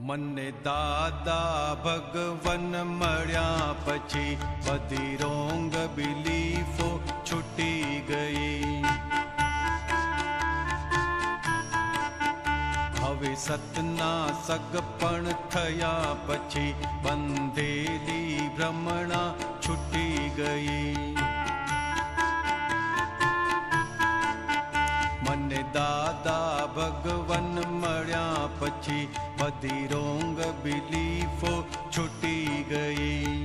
મને દાદા ભગવન મળ્યા પછી બધી રોંગ બિલીફો છૂટી ગઈ હવે સતના સગપણ થયા પછી બંધેલી ભ્રમણા છૂટી ગઈ મને દાદા ભગવન મળ્યા अधीरोंग बिलीफ छुटी गई।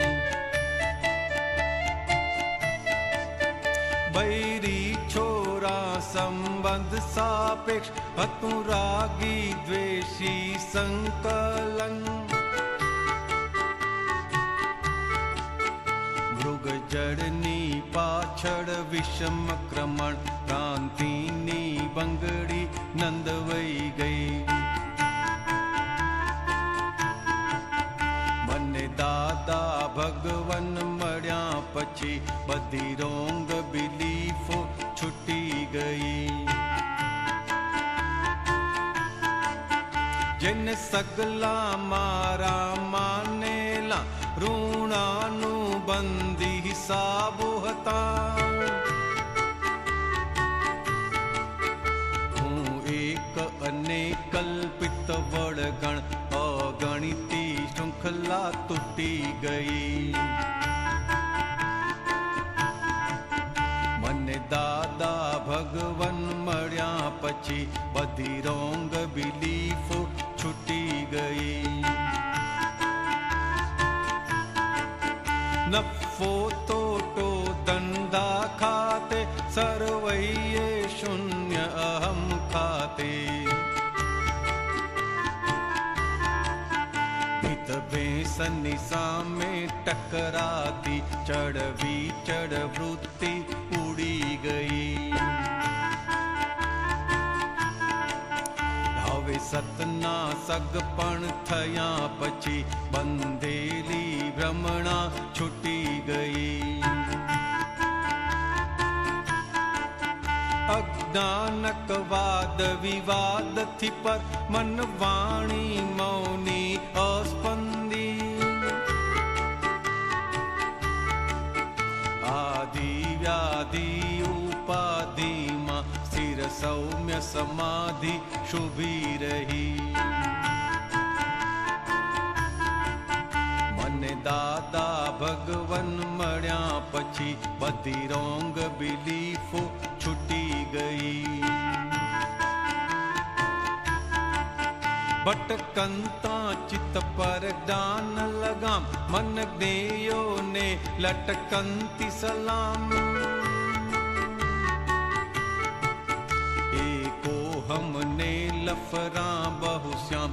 बैरी छोरा संबंध सापेक्ष, हतुरागी द्वेषी संकलन। मृग जड़नी पाछड़ विषम क्रमण क्रांति नी बंगड़ी नंदवई गई। દાદા ભગવન મળ્યા પછી બધી રોંગ બિલીફો છૂટી ગઈ જેને સગલા મારા શૃંખલા તૂટી ગઈ મને દાદા ભગવન મળ્યા પછી બધી રોંગ બિલીફો છૂટી ગઈ નફો તોટો ધંધા ખાતે સર્વૈયે શૂન્ય અહમ ખાતે ભેસની સામે ટકરાતી ચડવી ચડવૃત્તિ ઉડી ગઈ હવે સતના સગ પણ થયા પછી બંધેલી ભ્રમણા છૂટી ગઈ અજ્ઞાનકવાદ વિવાદથી પર મન વાણી મૌની અસ્પંદી आदिव्याधि उपाधिमा स्थिरसौम्य समाधि शुभिरहि मन् दादा भगवन् मि बीरो बिलिफु छुटी गई। बटकन्ता चित पर ज्ञान लगाम मन देयो ने लटकन्ति सलाम। एको हमने लफरा बहु श्या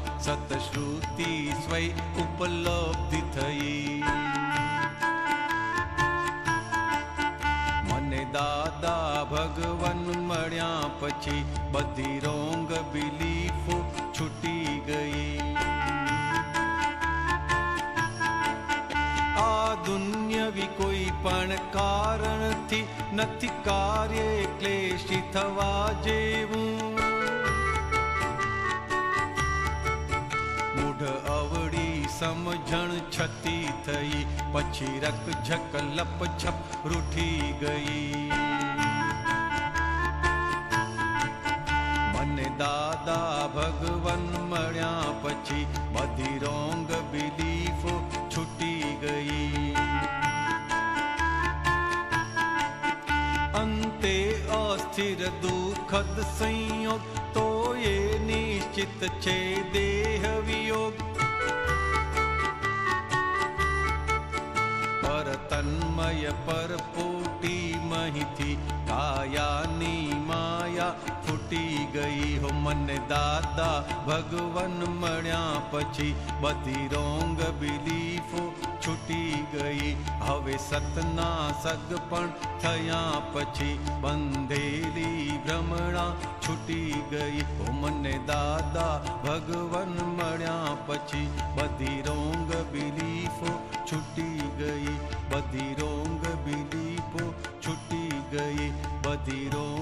स्रुति स्वै उपलब्धि थई। દાદા ભગવન મળ્યા પછી બધી રોંગ બિલીફો છૂટી ગઈ આ દુન્યવી કોઈ પણ કારણથી નથી કાર્ય ક્લેશી થવા જેવું મૂઢ અવળી સમજણ છતી થઈ પછી રક ઝક લપ છપ રૂઠી ગઈ મને દાદા ભગવન મળ્યા પછી બધી રોંગ બિલીફો છૂટી ગઈ અંતે અસ્થિર દુઃખદ સંયોગ તો એ નિશ્ચિત છે દેહ परपोटी महिती कायानी माया फूटी गई हो मन दादा। भगवन मण्या पछी बदी रोंग बिलीफो छुटि गई। हवे सतना सगपण थया पछी बंधेली भ्रमणा छुटी गई। हो मन दादा भगवन પછી બધી રોંગ બિલીફો છૂટી ગઈ બધી રોંગ બિલીફો છૂટી ગઈ બધી રોંગ બિલીફો છૂટી ગઈ